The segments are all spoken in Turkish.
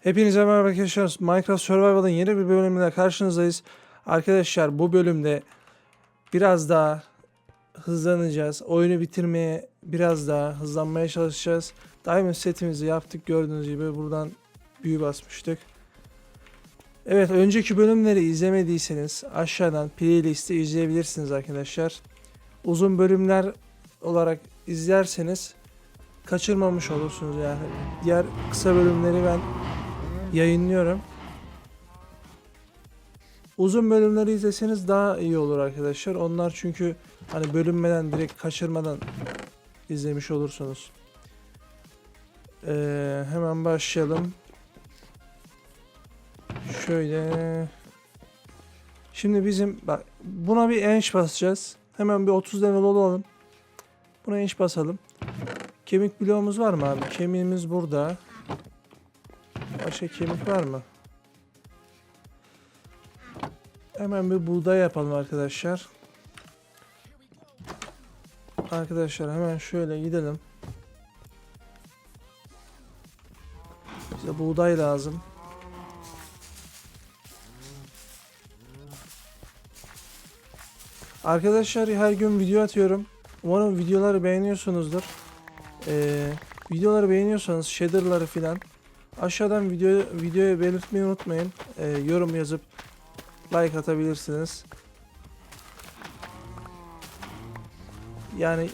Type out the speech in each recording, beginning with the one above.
Hepinize merhaba arkadaşlar. Minecraft Survival'ın yeni bir bölümüyle karşınızdayız. Arkadaşlar bu bölümde biraz daha hızlanacağız. Oyunu bitirmeye biraz daha hızlanmaya çalışacağız. Diamond setimizi yaptık. Gördüğünüz gibi buradan büyü basmıştık. Evet önceki bölümleri izlemediyseniz aşağıdan playlist'i izleyebilirsiniz arkadaşlar. Uzun bölümler olarak izlerseniz kaçırmamış olursunuz yani. Diğer kısa bölümleri ben yayınlıyorum. Uzun bölümleri izleseniz daha iyi olur arkadaşlar. Onlar çünkü hani bölünmeden direkt kaçırmadan izlemiş olursunuz. Ee, hemen başlayalım. Şöyle. Şimdi bizim bak buna bir enş basacağız. Hemen bir 30 level olalım. Buna enş basalım. Kemik bloğumuz var mı abi? Kemiğimiz burada. Başka kemik var mı? Hemen bir buğday yapalım arkadaşlar. Arkadaşlar hemen şöyle gidelim. Bize buğday lazım. Arkadaşlar her gün video atıyorum. Umarım videoları beğeniyorsunuzdur. Ee, videoları beğeniyorsanız shader'ları filan aşağıdan video videoya belirtmeyi unutmayın. Ee, yorum yazıp like atabilirsiniz. Yani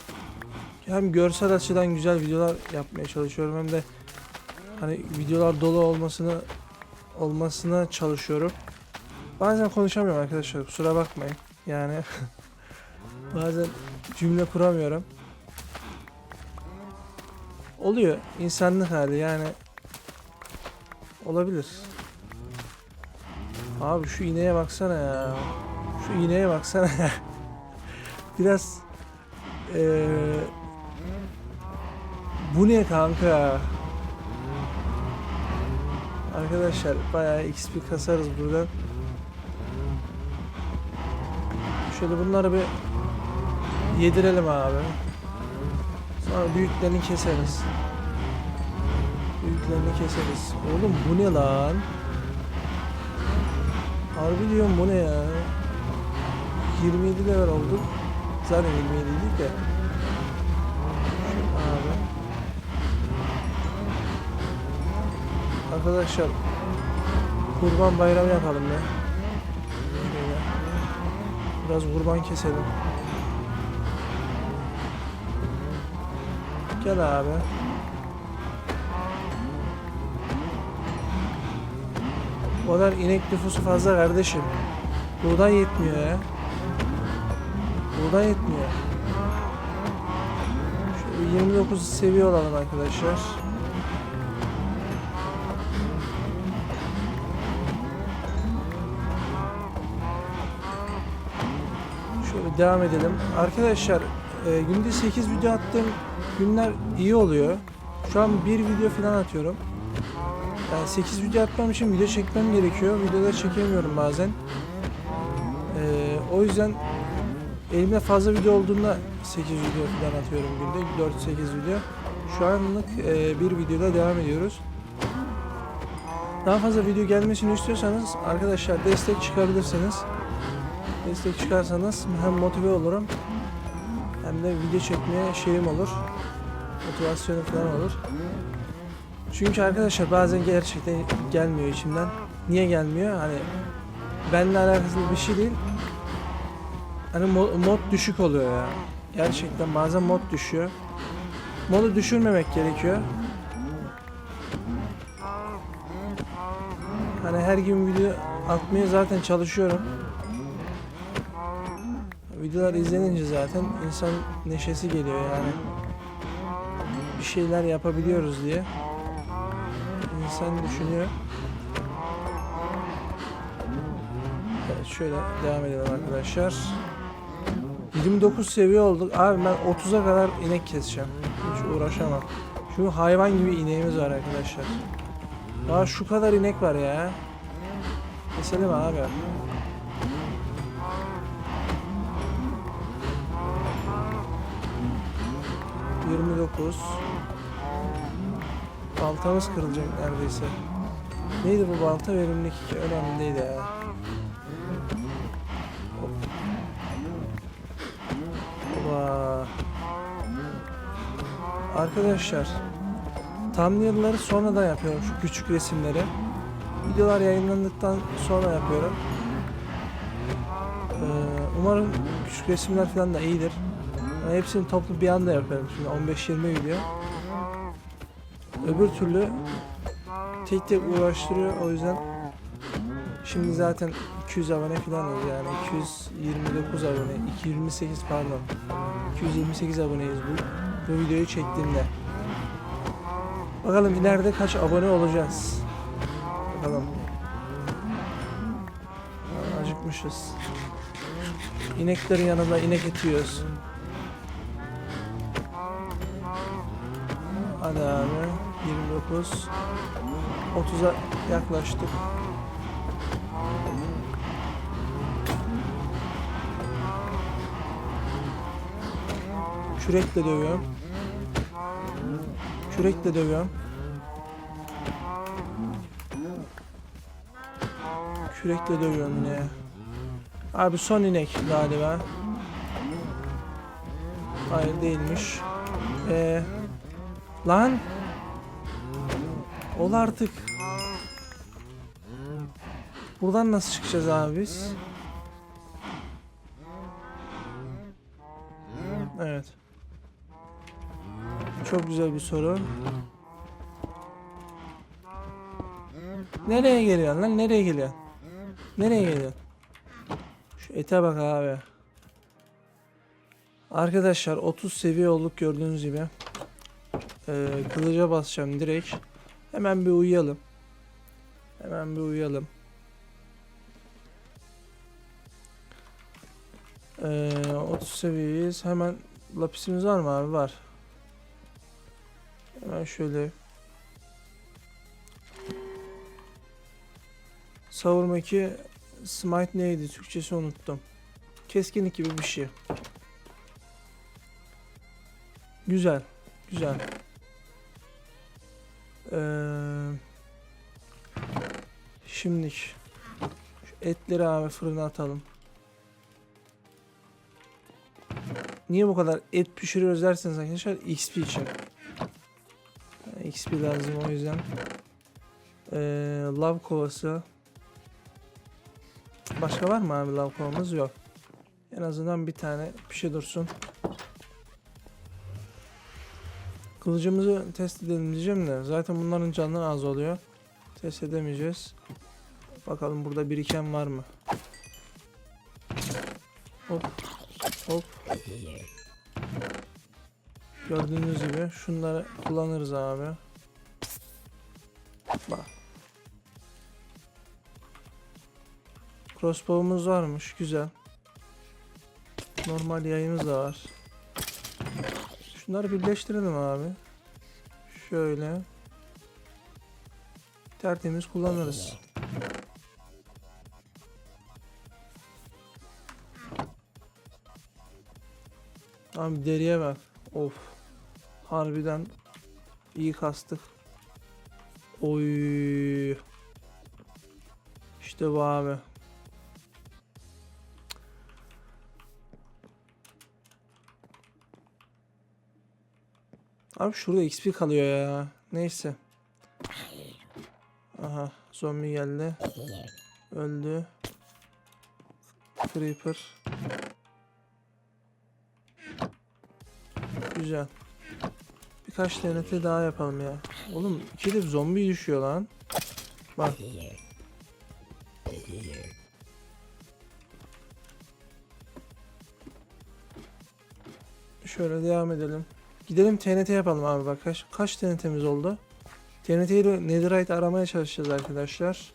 hem görsel açıdan güzel videolar yapmaya çalışıyorum hem de hani videolar dolu olmasını olmasına çalışıyorum. Bazen konuşamıyorum arkadaşlar kusura bakmayın. Yani bazen cümle kuramıyorum. Oluyor insanlık hali yani olabilir. Abi şu ineğe baksana ya. Şu ineğe baksana ya. Biraz eee bu ne kanka? Arkadaşlar bayağı XP kasarız buradan. Şöyle bunları bir yedirelim abi. Sonra büyüklerini keseriz. Büyüklerini keseriz. Oğlum bu ne lan? Harbi diyorum bu ne ya? 27 level olduk. Zaten 27 değil de. Abi. Arkadaşlar kurban bayramı yapalım ya. Biraz kurban keselim. Gel abi. O kadar inek nüfusu fazla kardeşim. Buğday yetmiyor ya. Buğday yetmiyor. Şöyle 29 seviye olalım arkadaşlar. Şöyle devam edelim. Arkadaşlar e, günde 8 video attığım günler iyi oluyor. Şu an bir video falan atıyorum. Yani 8 video atmam için video çekmem gerekiyor. Videoları çekemiyorum bazen. Ee, o yüzden elimde fazla video olduğunda 8 video falan atıyorum günde. 4-8 video. Şu anlık e, bir videoda devam ediyoruz. Daha fazla video gelmesini istiyorsanız arkadaşlar destek çıkabilirsiniz. Destek çıkarsanız hem motive olurum hem de video çekmeye şeyim olur. Motivasyonum falan olur. Çünkü arkadaşlar bazen gerçekten gelmiyor içimden. Niye gelmiyor? Hani benimle alakası bir şey değil. Hani mo- mod düşük oluyor ya. Gerçekten bazen mod düşüyor. Modu düşürmemek gerekiyor. Hani her gün video atmaya zaten çalışıyorum. Videolar izlenince zaten insan neşesi geliyor yani. Bir şeyler yapabiliyoruz diye insan düşünüyor. Evet şöyle devam edelim arkadaşlar. 29 seviye olduk. Abi ben 30'a kadar inek keseceğim. Hiç uğraşamam. Şu hayvan gibi ineğimiz var arkadaşlar. Daha şu kadar inek var ya. Keselim abi. Yirmi dokuz. Baltamız kırılacak neredeyse. Neydi bu balta verimlilik 2 önemli değil ya. Hop. Hoppa. Arkadaşlar thumbnail'ları sonradan yapıyorum şu küçük resimleri. Videolar yayınlandıktan sonra yapıyorum. Ee, umarım küçük resimler falan da iyidir. Yani hepsini toplu bir anda yapıyorum şimdi 15-20 video. Öbür türlü tek tek uğraştırıyor. O yüzden şimdi zaten 200 abone falan oldu. Yani 229 abone 228 pardon 228 aboneyiz bu, bu videoyu çektiğimde. Bakalım ileride kaç abone olacağız? Bakalım. Acıkmışız. İneklerin yanında inek etiyoruz 29 30'a yaklaştık. Kürekle dövüyorum. Kürekle dövüyorum. Kürekle dövüyorum yine. Abi son inek galiba. Hayır değilmiş. Ee, lan. Ol artık. Buradan nasıl çıkacağız abi biz? Evet. Çok güzel bir soru. Nereye geliyorsun lan? Nereye geliyorsun? Nereye geliyorsun? Şu ete bak abi. Arkadaşlar 30 seviye olduk gördüğünüz gibi. Ee, kılıca basacağım direkt. Hemen bir uyuyalım. Hemen bir uyuyalım. Ee, 30 seviyeyiz. Hemen lapisimiz var mı abi? Var. Hemen şöyle. Savurma 2 Smite neydi? Türkçesi unuttum. Keskinlik gibi bir şey. Güzel. Güzel. Ee, şimdi şu etleri abi fırına atalım. Niye bu kadar et pişiriyoruz derseniz arkadaşlar XP için. XP lazım o yüzden. Ee, lav kovası. Başka var mı abi lav kovamız? Yok. En azından bir tane pişe dursun. Kılıcımızı test edelim diyeceğim de zaten bunların canları az oluyor. Test edemeyeceğiz. Bakalım burada biriken var mı? Hop. Hop. Gördüğünüz gibi şunları kullanırız abi. Bak. Crossbow'umuz varmış. Güzel. Normal yayımız da var. Şunları birleştirelim abi. Şöyle. Tertemiz kullanırız. Abi deriye bak. Of. Harbiden iyi kastık. Oy. İşte bu abi. Abi şurada XP kalıyor ya. Neyse. Aha zombi geldi. Öldü. Creeper. Güzel. Birkaç TNT daha yapalım ya. Oğlum ikide zombi düşüyor lan. Bak. Şöyle devam edelim. Gidelim TNT yapalım abi bak kaç, kaç TNT'miz oldu. TNT ile Netherite aramaya çalışacağız arkadaşlar.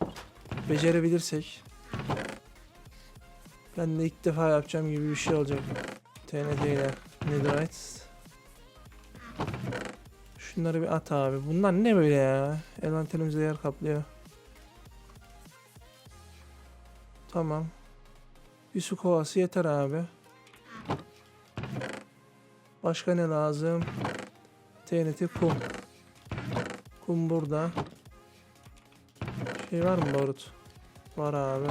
Becerebilirsek. Ben de ilk defa yapacağım gibi bir şey olacak. TNT ile Netherite. Şunları bir at abi. Bunlar ne böyle ya? Envanterimizde yer kaplıyor. Tamam. Bir su kovası yeter abi. Başka ne lazım? TNT kum. Kum burada. Şey var mı barut? Var abi.